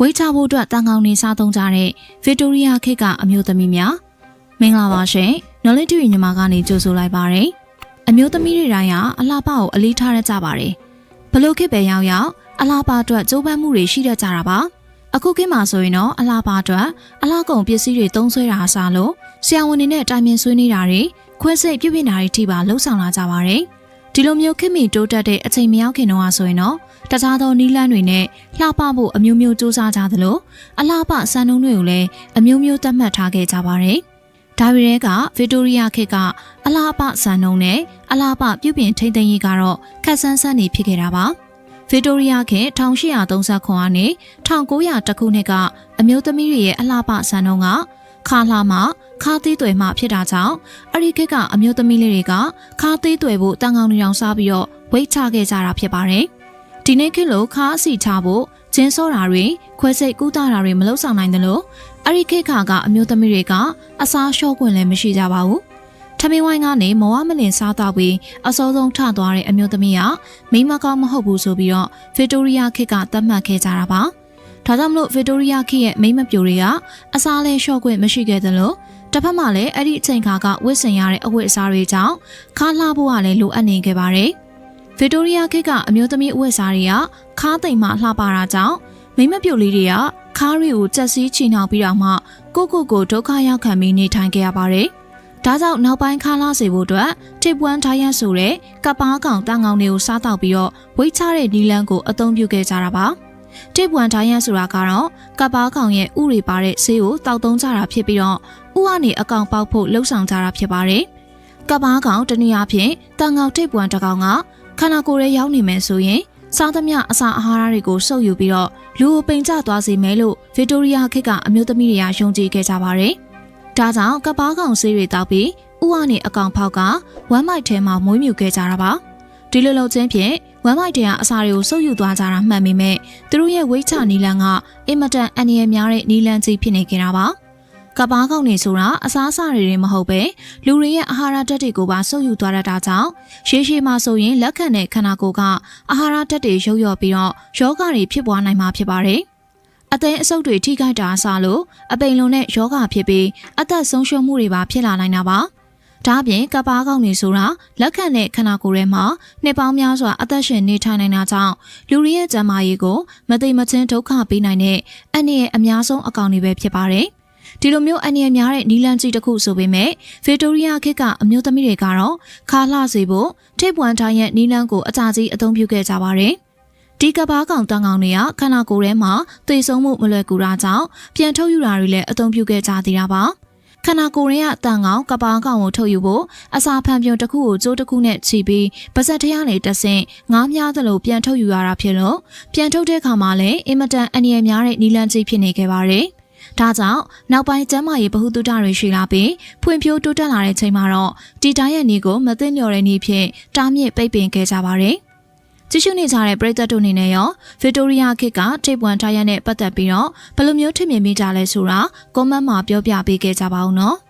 ဝိတ်ချဖို့အတွက်တန်ကောင်းနေစားသုံးကြတဲ့ဗစ်တိုးရီးယားခေတ်ကအမျိုးသမီးများမင်္ဂလာပါရှင်နော်လစ်တီညီမကနေကြိုဆိုလိုက်ပါရယ်အမျိုးသမီးတွေတိုင်းကအလှပကိုအလေးထားရကြပါတယ်ဘလို့ခေတ်ပဲရောက်ရောက်အလှပအတွက်ကြိုးပမ်းမှုတွေရှိတတ်ကြတာပါအခုခေတ်မှာဆိုရင်တော့အလှပအတွက်အလှကုန်ပစ္စည်းတွေသုံးဆွဲတာအစားလို့ဆရာဝန်တွေနဲ့တိုင်ပင်ဆွေးနေတာတွေခွဲစိတ်ပြုပြင်တာတွေထိပါလှုပ်ဆောင်လာကြပါတယ် ဒီလိုမျိုးခေတ်မီတိုးတက်တဲ့အချိန်မရောက်ခင်တော့ဆိုရင်တော့တခြားသောနီးလန်းတွေနဲ့လှပဖို့အမျိုးမျိုးစူးစမ်းကြသလိုအလှပစံနှုန်းတွေကိုလည်းအမျိုးမျိုးသတ်မှတ်ထားခဲ့ကြပါတယ်။ဒါပေမဲ့ကဗစ်တိုးရီးယားခေတ်ကအလှပစံနှုန်းနဲ့အလှပပြုပြင်ထိန်းသိမ်းရေးကတော့ခက်ဆန်းဆန်းနေဖြစ်ခဲ့တာပါ။ဗစ်တိုးရီးယားခေတ်1830ခုနှစ်1900တခုနှစ်ကအမျိုးသမီးတွေရဲ့အလှပစံနှုန်းက ခါလာမှခါသေးသွယ်မှဖြစ်တာကြောင့်အဲ့ဒီခေတ်ကအမျိုးသမီးလေးတွေကခါသေးသွယ်ဖို့တန်ကောင်နေအောင်စားပြီးတော့ဝိတ်ချခဲ့ကြတာဖြစ်ပါတယ်။ဒီနေ့ခေတ်လိုခါအစီချဖို့ဂျင်းစောတာတွေခွဲစိတ်ကူးတာတွေမလုပ်ဆောင်နိုင်တယ်လို့အဲ့ဒီခေတ်ခါကအမျိုးသမီးတွေကအစားလျှော့ခွင့်လည်းမရှိကြပါဘူး။ထမင်းဝိုင်းကနေမဝမလင်စားတော့ပြီးအစောဆုံးထသွားတဲ့အမျိုးသမီးကမိမကောင်းမဟုတ်ဘူးဆိုပြီးတော့ဗစ်တိုးရီးယားခေတ်ကသတ်မှတ်ခဲ့ကြတာပါ။ ဒါကြောင့်မလို့ဗစ်တိုးရီးယားခေတ်ရဲ့မိမပြိုတွေကအစားလဲလျှော့ခွင့်မရှိခဲ့တယ်လို့တစ်ဖက်မှာလည်းအဲ့ဒီအချိန်ခါကဝစ်ဆင်ရတဲ့အဝတ်အစားတွေကြောင့်ခါလှဖို့ကလည်းလိုအပ်နေခဲ့ပါတယ်။ဗစ်တိုးရီးယားခေတ်ကအမျိုးသမီးအဝတ်အစားတွေကခါသိမ်မှလှပတာကြောင့်မိမပြုတ်လေးတွေကခါးတွေကိုကြက်စီးချီနှောင်ပြီးတော့မှကိုကိုကိုဒုက္ခရောက်ခံပြီးနေထိုင်ခဲ့ရပါတယ်။ဒါကြောင့်နောက်ပိုင်းခါလာစေဖို့အတွက်တစ်ပွန်းထားရဆိုတဲ့ကပ်ပါကောင်တန်ကောင်တွေကိုစားတောက်ပြီးတော့ဝိတ်ချတဲ့နီလန်းကိုအသုံးပြုခဲ့ကြတာပါ။ တစ်ပွန်းထားရဆိုတာကတော့ကပ်ပါကောင်ရဲ့ဥတွေပါတဲ့ဆေးကိုတောက်သုံးကြတာဖြစ်ပြီးတော့ဥကနေအကောင်ပေါက်ဖို့လှုံ့ဆော်ကြတာဖြစ်ပါတယ်။ကပ်ပါကောင်တနည်းအားဖြင့်တန်ကောင်တစ်ပွန်းတစ်ကောင်ကခန္ဓာကိုယ်ရဲ့ရောက်နေမယ်ဆိုရင်စားသမျှအစာအာဟာရတွေကိုစုပ်ယူပြီးတော့လူကိုပိန်ကျသွားစေမယ်လို့ဗစ်တိုးရီးယားခေတ်ကအမျိုးသမီးတွေကယုံကြည်ခဲ့ကြပါတယ်။ဒါကြောင့်ကပ္ပါးကောင်ဆေးတွေတောက်ပြီးဥကနေအကောင်ဖောက်ကဝမ်းမိုက်ထဲမှာမွေးမြူခဲ့ကြတာပါ။ဒီလိုလုပ်ခြင်းဖြင့် ဝမ်းမိုက်ထဲကအစာတွေကိုစုပ်ယူသွားကြတာမှန်ပေမဲ့သူတို့ရဲ့ဝိတ်ချနီလန်ကအင်မတန်အန္တရာယ်များတဲ့နီလန်ကြီးဖြစ်နေကြတာပါ။ကပ္ပါးကောင်နေဆိုတာအစားအစာတွေတွေမဟုတ်ပဲလူတွေရဲ့အာဟာရဓာတ်တွေကိုပါစုပ်ယူသွားတတ်တာကြောင့်ရှေးရှေးမှာဆိုရင်လက်ခံတဲ့ခန္ဓာကိုယ်ကအာဟာရဓာတ်တွေရုပ်ရော့ပြီးတော့ယောဂတွေဖြစ်ပွားနိုင်မှာဖြစ်ပါတယ်။အသိအဆုပ်တွေထိခိုက်တာအစားလို့အပိန်လုံးနဲ့ယောဂဖြစ်ပြီးအသက်ဆုံးရှုံးမှုတွေပါဖြစ်လာနိုင်တာပါ။ ဒါ့အပြင်ကပ္ပါးကောင်နေဆိုတာလက်ခံတဲ့ခန္ဓာကိုယ်ထဲမှာနှစ်ပေါင်းများစွာအသက်ရှင်နေထိုင်နိုင်တာကြောင့်လူတွေရဲ့ကျန်းမာရေးကိုမသိမချင်းဒုက္ခပေးနိုင်တဲ့အနည်းရဲ့အများဆုံးအကောင်တွေပဲဖြစ်ပါတယ်။ဒီလိုမျိုးအန္တရာယ်များတဲ့နီလန်ကြီးတစ်ခုဆိုပေမဲ့ဗစ်တိုးရီးယားခေတ်ကအမျိုးသမီးတွေကတော့ခါလှစေဖို့ထိပ်ပွန်တိုင်းရဲ့နီလန်ကိုအကြကြီးအသုံးပြုခဲ့ကြပါတယ်။ဒီကဘာကောင်တန်ကောင်တွေကခန္ဓာကိုယ်ထဲမှာသိဆုံးမှုမလွယ်ကူတာကြောင့်ပြန်ထုတ်ယူတာတွေလည်းအသုံးပြုခဲ့ကြသေးတာပါ။ ခန္ဓာကိုယ်ရဲ့အတန်ကောင်ကပါကောင်ကိုထုတ်ယူဖို့အစာဖန်ပြုံတစ်ခုကိုကြိုးတစ်ခုနဲ့ခြိပြီးပါဇက်ထရနေတဆင့်ငားများသလိုပြန်ထုတ်ယူရတာဖြစ်လို့ပြန်ထုတ်တဲ့အခါမှာလည်းအင်မတန်အန္တရာယ်များတဲ့နီလန်ကြီးဖြစ်နေခဲ့ပါတယ်။ဒါကြောင့်နောက်ပိုင်းကျမ်းမာရေးဗဟုသုတတွေရှိလာပြီးဖွံ့ဖြိုးတိုးတက်လာတဲ့ချိန်မှာတော့တီတိုင်းရဲ့နေကိုမသိလျော်တဲ့နေဖြင့်တားမြစ်ပိတ်ပင်ခဲ့ကြပါတယ်။ ကြည့်ရှုနေကြတဲ့ပရိသတ်တို့အနေနဲ့ရောဗစ်တိုးရီယာခေတ်ကထိပ်ပွန်ထားရတဲ့ပတ်သက်ပြီးတော့ဘယ်လိုမျိုးထင်မြင်မိကြလဲဆိုတာကွန်မန့်မှာပြောပြပေးခဲ့ကြပါဦးနော်။